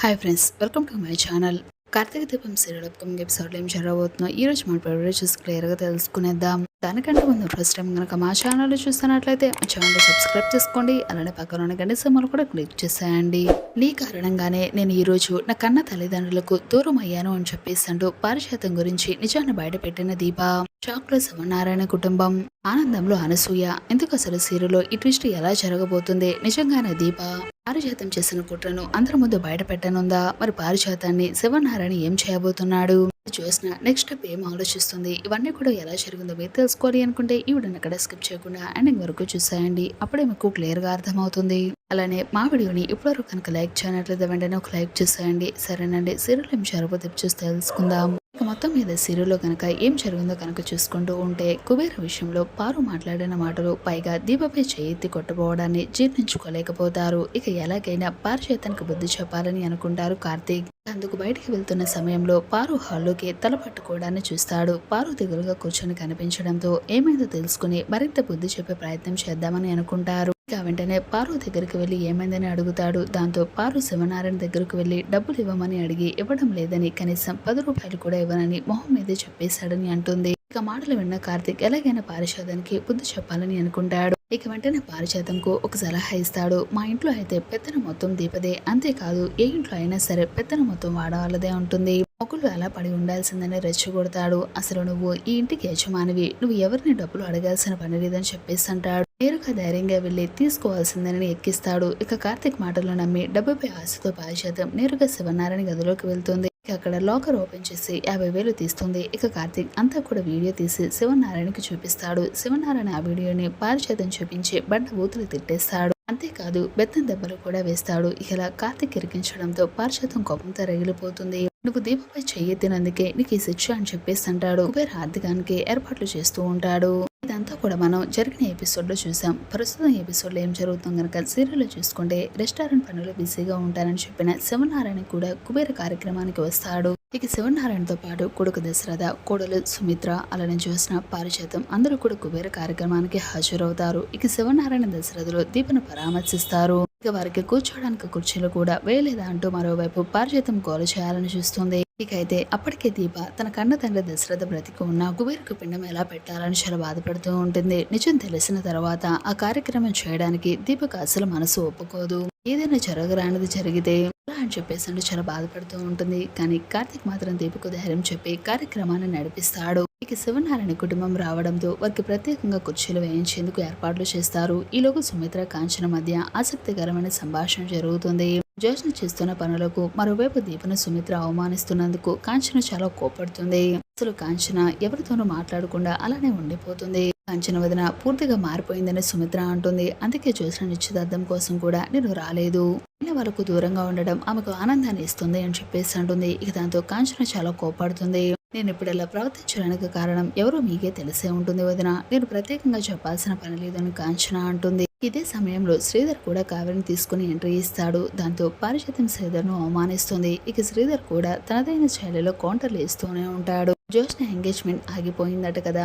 Hi friends welcome to my channel Karthika Deepam serial upcoming ఎపిసోడ్లో ఏం జరగబోతుందో ఈ రోజు మన చూసి క్లియర్గా తెలుసుకునేద్దాం. దానికంటే ముందు ఫస్ట్ టైం కనుక మా ఛానల్ చూస్తున్నట్లయితే మా ఛానల్ సబ్స్క్రైబ్ చేసుకోండి అలానే పక్కన ఉన్న గంట సమ్మలు కూడా క్లిక్ చేసేయండి. నీ కారణంగానే నేను ఈ రోజు నా కన్న తల్లిదండ్రులకు దూరం అయ్యాను అని చెప్పేసి అంటూ పారిశాతం గురించి నిజాన్ని బయటపెట్టిన దీప. చాకుల లో శివనారాయణ కుటుంబం. ఆనందంలో అనసూయ. ఎందుకు అసలు సీరియల్లో ఈ ట్విస్ట్ ఎలా జరగబోతుంది? నిజంగానే దీప? పారిజాతం చేసిన కుట్రను అందరి ముందు బయట పెట్టనుందా? మరి పారిజాతాన్ని శివనారాయణ ఏం చేయబోతున్నాడు? చూసిన నెక్స్ట్ స్టెప్ ఏం ఆలోచిస్తుంది? ఇవన్నీ కూడా ఎలా జరిగిందో మీరు తెలుసుకోవాలి అనుకుంటే ఈ వీడియోని అక్కడ స్కిప్ చేయకుండా ఎండింగ్ వరకు చూసేయండి. అప్పుడే మీకు క్లియర్గా అర్థమవుతుంది. అలానే మా వీడియోని ఇప్పటివరకు కనుక లైక్ చేయనట్లయితే వెంటనే ఒక లైక్ చేసేయండి. సరేనండి. సీరియల్ ఏం జరగబోతే చూసి తెలుసుకుందాం. మొత్తం మీద సీరియల్లో కనుక ఏం జరిగిందో కనుక చూసుకుంటూ ఉంటే కుబేర విషయంలో పారు మాట్లాడిన మాటలు పైగా దీపపై చేయి కొట్టబోవడాన్ని జీర్ణించుకోలేకపోతారు. ఇక ఎలాగైనా పారిచేతనికి బుద్ధి చెప్పాలని అనుకుంటారు కార్తీక్. అందుకు బయటికి వెళ్తున్న సమయంలో పారు హాల్లోకి తల పట్టుకోవడాన్ని చూస్తాడు. పారు దిగులుగా కూర్చొని కనిపించడంతో ఏమైందో తెలుసుకుని మరింత బుద్ధి చెప్పే ప్రయత్నం చేద్దామని అనుకుంటారు. ఇక వెంటనే పారు దగ్గరికి వెళ్ళి ఏమైందని అడుగుతాడు. దాంతో పారు శివనారాయణ దగ్గరకు వెళ్ళి డబ్బులు ఇవ్వమని అడిగి ఇవ్వడం లేదని కనీసం పది రూపాయలు కూడా ఇవ్వనని మొహం మీదే చెప్పేశాడని అంటుంది. ఇక మాటలు విన్న కార్తిక్ ఎలాగైనా పారిషాదానికి బుద్ధి చెప్పాలని అనుకుంటాడు. ఇక వెంటనే పారిజాతంకు ఒక సలహా ఇస్తాడు. మా ఇంట్లో అయితే పెత్తన మొత్తం దీపదే. అంతేకాదు ఏ ఇంట్లో అయినా సరే పెత్తన మొత్తం వాడవాళ్ళదే ఉంటుంది మొక్కులు అలా పడి ఉండాల్సిందని రెచ్చగొడతాడు. అసలు నువ్వు ఈ ఇంటికి యజమానివి. నువ్వు ఎవరిని డబ్బులు అడగాల్సిన పని లేదని చెప్పేసి అంటాడు. నేరుగా ధైర్యంగా వెళ్ళి తీసుకోవాల్సిందని ఎక్కిస్తాడు. ఇక కార్తిక్ మాటలు నమ్మి డబ్బుపై ఆశతో పారిజాతం నేరుగా శివనారాయణ గదిలోకి వెళ్తుంది. ఇక అక్కడ లాకర్ ఓపెన్ చేసి యాభై వేలు తీస్తుంది. ఇక కార్తిక్ అంతా కూడా వీడియో తీసి శివనారాయణకి చూపిస్తాడు. శివనారాయణ ఆ వీడియోని పారిచేతం చూపించి బండ బూతులు తిట్టేస్తాడు. అంతేకాదు బెత్తం దెబ్బలు కూడా వేస్తాడు. ఇలా కార్తిక్ ఇరికించడంతో పారిచేతం కోపంతో రగిలిపోతుంది. నువ్వు దీపపై చెయ్యెత్తినందుకే నీకు ఈ శిక్ష అని చెప్పేసి అంటాడు. కుబేర్ ఆర్థికానికి ఏర్పాట్లు చేస్తూ ఉంటాడు. ఇదంతా కూడా మనం జరిగిన ఎపిసోడ్లో చూసాం. ప్రస్తుతం ఎపిసోడ్లో ఏం జరుగుతుంది కనుక సీరియల్లో చూసుకుంటే రెస్టారెంట్ పనులు బిజీగా ఉంటారని చెప్పిన శివనారాయణ కూడా కుబేర కార్యక్రమానికి వస్తాడు. ఇక శివనారాయణతో పాటు కొడుకు దశరథ కోడలు సుమిత్ర అలానే చూసిన పారిచేతం అందరూ కూడా కుబేర కార్యక్రమానికి హాజరవుతారు. ఇక శివనారాయణ దశరథలో దీపను పరామర్శిస్తారు. ఇక వారికి కూర్చోడానికి కుర్చీలు కూడా వేయలేదా అంటూ మరోవైపు పారిజాతం గోల చేయాలని చూస్తుంది. ఇక అయితే అప్పటికే దీప తన కన్న తండ్రి దశరథ బ్రతికి ఉన్న కుబేరుకు పిండం ఎలా పెట్టాలని చాలా బాధపడుతూ ఉంటుంది. నిజం తెలిసిన తర్వాత ఆ కార్యక్రమం చేయడానికి దీపకు అసలు మనసు ఒప్పుకోదు. ఏదైనా జరగరానిది జరిగితే అని చెప్పేసి అంటే చాలా బాధపడుతూ ఉంటుంది. కానీ కార్తీక్ మాత్రం దీపకు ధైర్యం చెప్పి కార్యక్రమాన్ని నడిపిస్తాడు. ఇక శివనారాయణ కుటుంబం రావడంతో వారికి ప్రత్యేకంగా కుర్చీలు వేయించేందుకు ఏర్పాట్లు చేస్తారు. ఈలోగా సుమిత్ర కాంచన మధ్య ఆసక్తికరమైన సంభాషణ జరుగుతుంది. జోష్న చేస్తున్న పనులకు మరోవైపు దీపను సుమిత్ర అవమానిస్తున్నందుకు కాంచన చాలా కోపడుతుంది అసలు కాంచన ఎవరితోనూ మాట్లాడకుండా అలానే ఉండిపోతుంది. కాంచన వదిన పూర్తిగా మారిపోయిందని సుమిత్ర అంటుంది. అందుకే చూసిన నిశ్చితార్థం కోసం కూడా నేను రాలేదు. అయిన దూరంగా ఉండడం ఆమెకు ఆనందాన్ని ఇస్తుంది అని చెప్పేసి అంటుంది. ఇక దాంతో కాంచన చాలా కోపడుతుంది నేను ఇప్పుడు ఇలా ప్రవర్తించడానికి కారణం ఎవరో మీకే తెలిసే ఉంటుంది వదిన. నేను ప్రత్యేకంగా చెప్పాల్సిన పని లేదని కాంచన అంటుంది. ఇదే సమయంలో శ్రీధర్ కూడా కావ్యని తీసుకుని ఎంట్రీ ఇస్తాడు. దాంతో పారిజాతం శ్రీధర్ను అవమానిస్తుంది. ఇక శ్రీధర్ కూడా తనదైన శైలిలో కౌంటర్లు ఇస్తూనే ఉంటాడు. జోష్న ఎంగేజ్మెంట్ ఆగిపోయిందట కదా.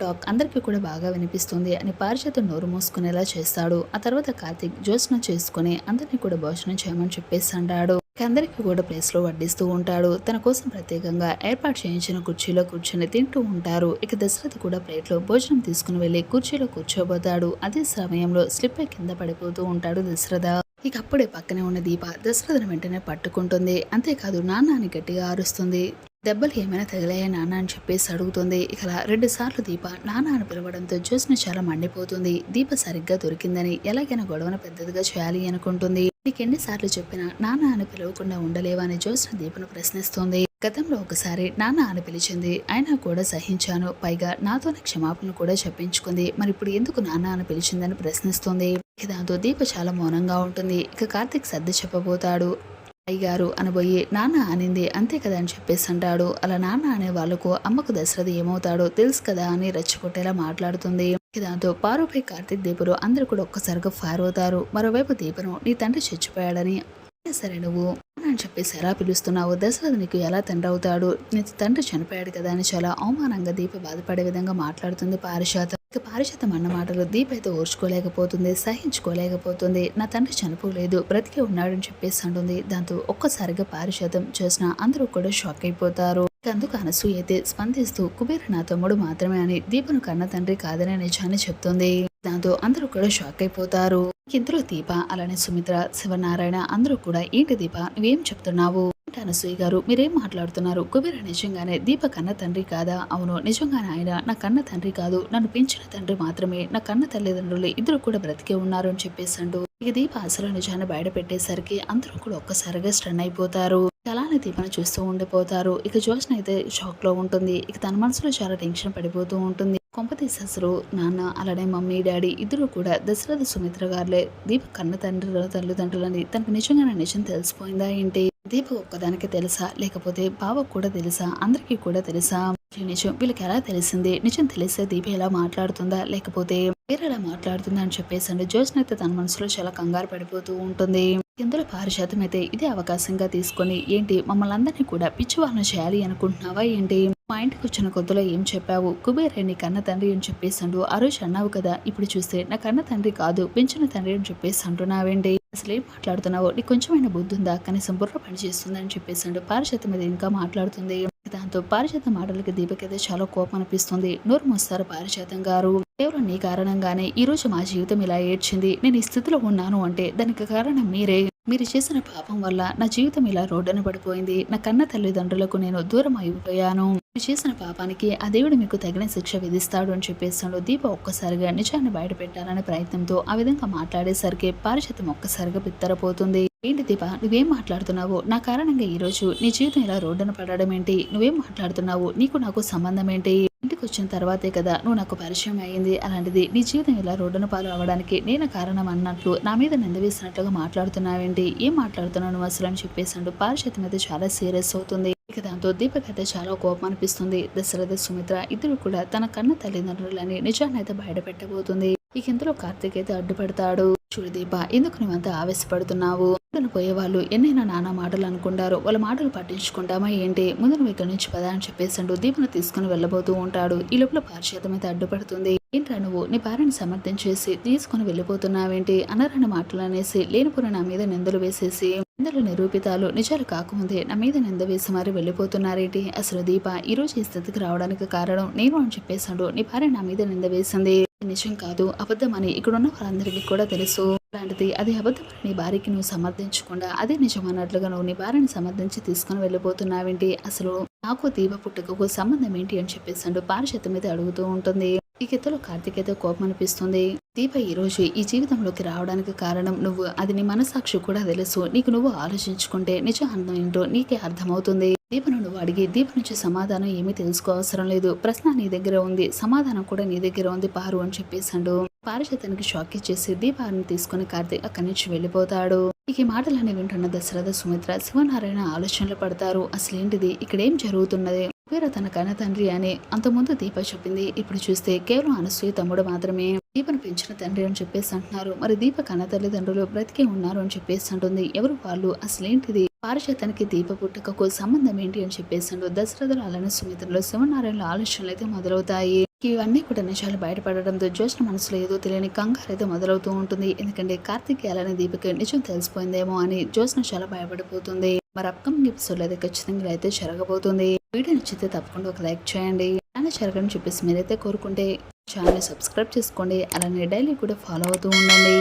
టాక్ అందరికీ కూడా బాగా వినిపిస్తుంది అని పారిజాతం నోరు మూసుకునేలా చేస్తాడు. ఆ తర్వాత కార్తిక్ జోష్న చేసుకుని అందరినీ కూడా భోజనం చేయమని చెప్పేసి అంటాడు. అందరికీ కూడా ప్లేస్లో వడ్డిస్తూ ఉంటాడు. తన కోసం ప్రత్యేకంగా ఏర్పాటు చేయించిన కుర్చీలో కూర్చొని తింటూ ఉంటారు. ఇక దశరథ కూడా ప్లేట్లో భోజనం తీసుకుని వెళ్ళి కుర్చీలో కూర్చోబోతాడు. అదే సమయంలో స్లిప్ కింద పడిపోతూ ఉంటాడు దశరథ. ఇక అప్పుడే పక్కనే ఉన్న దీప దశరథను వెంటనే పట్టుకుంటుంది. అంతేకాదు నాన్నని గట్టిగా ఆరుస్తుంది దెబ్బలు ఏమైనా తగిలాయా నాన్న అని చెప్పేసి అడుగుతుంది. ఇక రెండు సార్లు దీప నాన్న అని పిలవడంతో జ్యోత్స్న చాలా మండిపోతుంది. దీప సరిగ్గా దొరికిందని ఎలాగైనా గొడవను పెద్దదిగా చేయాలి అనుకుంటుంది. నీకు ఎన్నిసార్లు చెప్పినా నాన్న అని పిలవకుండా ఉండలేవా అని జ్యోత్స్న దీపను ప్రశ్నిస్తుంది. గతంలో ఒకసారి నాన్న అని పిలిచింది. అయినా కూడా సహించాను. పైగా నాతోనే క్షమాపణ కూడా చెప్పించుకుంది. మరి ఇప్పుడు ఎందుకు నాన్న అని పిలిచిందని ప్రశ్నిస్తుంది. దాంతో దీప చాలా మౌనంగా ఉంటుంది. ఇక కార్తీక్ సర్ది చెప్పబోతాడు. అయ్యగారు అనబోయి నాన్న అనింది. అంతే కదా అని చెప్పేసి అంటాడు. అలా నాన్న అనే వాళ్ళకు అమ్మకు దశరథ ఏమవుతాడో తెలుసు కదా అని రెచ్చగొట్టేలా మాట్లాడుతుంది. దాంతో పారుపై కార్తీక్ దీపులు అందరూ కూడా ఒక్కసారిగా ఫైర్ అవుతారు. మరోవైపు దీపను నీ తండ్రి చచ్చిపోయాడని సరే నువ్వు అని చెప్పేసి ఎలా పిలుస్తున్నావు దశరథ నీకు ఎలా తండ్రి అవుతాడు? నీ తండ్రి చనిపోయాడు కదా అని చాలా అవమానంగా దీప బాధపడే విధంగా మాట్లాడుతుంది పారిశాతం ఇక పారిశాతం అన్న మాటలు దీప అయితే ఓర్చుకోలేకపోతుంది సహించుకోలేకపోతుంది. నా తండ్రి చనిపోలేదు బ్రతికే ఉన్నాడని చెప్పేసి అంటుంది. దాంతో ఒక్కసారిగా పారిశాతం చూసిన అందరూ కూడా షాక్ అయిపోతారు. అందుకు అనసూయ అయితే స్పందిస్తూ కుబేర నా తమ్ముడు మాత్రమే అని దీపను కన్న తండ్రి కాదనే నిజాన్ని చెప్తుంది. దాంతో అందరూ కూడా షాక్ అయిపోతారు. ఇందులో దీప అలానే సుమిత్ర శివనారాయణ అందరూ కూడా ఏంటి దీప? నువ్వేం చెప్తున్నావు? అనసూయ గారు? మీరేం మాట్లాడుతున్నారు? కుబేర నిజంగానే దీప కన్న తండ్రి కాదా? అవును నిజంగానే ఆయన నా కన్న తండ్రి కాదు. నన్ను పెంచిన తండ్రి మాత్రమే. నా కన్న తల్లిదండ్రులు ఇద్దరు కూడా బ్రతికే ఉన్నారు అని చెప్పేసండు ఇక దీప అసలు నిజాన్ని బయట పెట్టేసరికి అందరూ కూడా ఒక్కసారిగా స్టన్ అయిపోతారు. అలానే దీపను చూస్తూ ఉండిపోతారు. ఇక జోష్న అయితే షాక్లో ఉంటుంది. ఇక తన మనసులో చాలా టెన్షన్ పడిపోతూ ఉంటుంది. కొంపతీసి నాన్న అలానే మమ్మీ డాడీ ఇద్దరు కూడా దశరథ సుమిత్ర గారులే దీప కన్న తండ్రి తల్లిదండ్రులని తనకు నిజంగానే నిజం తెలిసిపోయిందా ఏంటి? దీప ఒక్కదానికి తెలుసా? లేకపోతే బావకు కూడా తెలుసా? అందరికీ కూడా తెలుసా? నిజం వీళ్ళకి ఎలా తెలిసింది? నిజం తెలిస్తే దీప ఎలా మాట్లాడుతుందా? లేకపోతే వేరేలా మాట్లాడుతుందా అని చెప్పేసి అంటే జ్యోత్స్న అయితే తన మనసులో చాలా కంగారు పడిపోతూ ఉంటుంది. ఇందులో పారిశాతం అయితే ఇదే అవకాశంగా తీసుకొని ఏంటి మమ్మల్ని అందరినీ కూడా పిచ్చివాళ్ళని చేయాలి అనుకుంటున్నావా ఏంటి? మా ఇంటికి వచ్చిన కొద్దిలో ఏం చెప్పావు? కుబేరే నీ కన్న తండ్రి అని చెప్పేసాడు ఆ రోజు అన్నావు కదా ఇప్పుడు చూస్తే నా కన్న తండ్రి కాదు పెంచిన తండ్రి అని చెప్పేసి అంటున్నావేంటి అసలు ఏం మాట్లాడుతున్నావు? నీకు కొంచెమైనా బుద్ధి ఉందా? కనీసం బుర్ర పని చేస్తుందని చెప్పేసాడు పారిశాతం మీద ఇంకా మాట్లాడుతుంది. దాంతో పారిజాతం మాటలకి దీపకైతే చాలా కోపం అనిపిస్తుంది. నోరు మోస్తారు పారిశాతం గారు. కేవలం నీ కారణంగానే ఈ రోజు మా జీవితం ఇలా ఏడ్చింది. నేను ఈ స్థితిలో ఉన్నాను అంటే దానికి కారణం మీరే. మీరు చేసిన పాపం వల్ల నా జీవితం ఇలా రోడ్డున పడిపోయింది. నా కన్న తల్లిదండ్రులకు నేను దూరం అయిపోయాను. మీరు చేసిన పాపానికి ఆ దేవుడు మీకు తగిన శిక్ష విధిస్తాడు అని చెప్పేస్తాడు దీప ఒక్కసారిగా నిజాన్ని బయట పెట్టాలనే ప్రయత్నంతో ఆ విధంగా మాట్లాడేసరికి పారిశతం ఒక్కసారిగా బిత్తరపోతుంది. ఏంటి దీప? నువ్వేం మాట్లాడుతున్నావు? నా కారణంగా ఈ రోజు నీ జీవితం ఇలా రోడ్డున పడడం ఏంటి? నువ్వేం మాట్లాడుతున్నావు? నీకు నాకు సంబంధం ఏంటి? ఇంటికి వచ్చిన తర్వాతే కదా నువ్వు నాకు పరిచయం అయ్యింది. అలాంటిది నీ జీవితం ఇలా రోడ్డున పాలు అవ్వడానికి నేను కారణం అన్నట్లు నా మీద నిందవేసినట్లుగా మాట్లాడుతున్నావేంటి? ఏం మాట్లాడుతున్నావు నువ్వు అసలు అని చెప్పేసాడు పారిశతం అయితే చాలా సీరియస్ అవుతుంది. ఇక దాంతో దీపకైతే అయితే చాలా కోపం అనిపిస్తుంది. దశరథ సుమిత్ర ఇద్దరు కూడా తన కన్న తల్లిదండ్రులని నిజాన్ని అయితే బయట పెట్టబోతుంది. ఇక ఇందులో కార్తీక్ అయితే అడ్డుపడతాడు. చూడు దీప ఎందుకు నువ్వంతా ఆవేశపడుతున్నావు? ముందు పోయే వాళ్ళు ఎన్నైనా నానా మాటలు అనుకుంటారు. వాళ్ళ మాటలు పట్టించుకుంటామా ఏంటి? ముందు నువ్వు ఇక్కడి నుంచి పదా అని చెప్పేసాడు దీపను తీసుకుని వెళ్ళబోతూ ఉంటాడు. ఈ లోపల పారిశాతం అయితే అడ్డుపడుతుంది. ఏంట్రా నువ్వు? నీ భార్యని సమర్థించేసి తీసుకుని వెళ్ళిపోతున్నావేంటి? అనరాని మాటలు అనేసి లేనిపోయిన నా మీద నిందలు వేసేసి నిందలు నిరూపితాలు నిజాలు కాకముందే నా మీద నింద వేసి మరి వెళ్ళిపోతున్నారేంటి? అసలు దీప ఈ రోజు ఈ స్థితికి రావడానికి కారణం నేను అని చెప్పేశాడు. నీ భార్య నా మీద నింద వేసింది. నిజం కాదు. అబద్ధమని ఇక్కడ ఉన్న వారందరికీ కూడా తెలుసు. అలాంటిది అది అబద్ధమని నీ భార్యకి నువ్వు సమర్థించకుండా అదే నిజం అన్నట్లుగా నువ్వు నీ భార్యని సమర్థించి తీసుకుని వెళ్ళిపోతున్నావేంటి? అసలు నాకు దీప పుట్టుకకు సంబంధం ఏంటి అని చెప్పేసాడు పారిశత మీద అడుగుతూ ఉంటుంది. ఈ కెత్తలో కార్తిక్ ఏదో కోపం అనిపిస్తుంది దీప ఈ ఈ జీవితంలోకి రావడానికి కారణం నువ్వు అది నీ మనసాక్షి కూడా తెలుసు. నీకు నువ్వు ఆలోచించుకుంటే నిజ అర్థం ఏంటో నీకే అర్థమవుతుంది. దీపను నువ్వు అడిగి దీప నుంచి సమాధానం ఏమీ తెలుసుకోవసరం లేదు. ప్రశ్న నీ దగ్గర ఉంది. సమాధానం కూడా నీ దగ్గర ఉంది పారు అని చెప్పేశాడు. పారిశతానికి షాక్ ఇచ్చేసి దీపాన్ని తీసుకుని కార్తీక్ అక్కడి నుంచి వెళ్ళిపోతాడు. ఇక ఈ మాటలన్నీ వింటున్న దశరథ సుమిత్ర శివనారాయణ ఆలోచనలు పడతారు. అసలేంటిది? ఇక్కడ ఏం జరుగుతున్నది? వీర తన కన్న తండ్రి అని అంతకుముందు దీప చెప్పింది ఇప్పుడు చూస్తే కేవలం అనసూయ తమ్ముడు మాత్రమే. దీపను పెంచిన తండ్రి అని చెప్పేసి అంటున్నారు. మరి దీప కన్న తల్లిదండ్రులు బ్రతికే ఉన్నారు అని చెప్పేసి అంటుంది. ఎవరు వాళ్ళు? అసలేంటిది? పారిశతానికి దీప పుట్టుకకు సంబంధం ఏంటి అని చెప్పేసాడు దశరథులు అలానే సుమిత్రలో శివనారాయణలో ఆలోచనలు అయితే మొదలవుతాయి. ఇవన్నీ కూడా నిజాలు బయటపడడంతో జ్యోష్ణ మనసులో ఏదో తెలియని కంగారు అయితే మొదలవుతూ ఉంటుంది. ఎందుకంటే కార్తిక్ అలానే దీపిక నిజం తెలిసిపోయిందేమో అని జ్యోష్ణ చాలా భయపడిపోతుంది. మరి అప్కమింగ్ ఎపిసోడ్ అయితే ఖచ్చితంగా అయితే జరగబోతుంది. వీడియో నచ్చితే తప్పకుండా ఒక లైక్ చేయండి. అలానే జరగడం చెప్పేసి మీరైతే కోరుకుంటే ఛానల్ సబ్స్క్రైబ్ చేసుకోండి. అలానే డైలీ కూడా ఫాలో అవుతూ ఉండండి.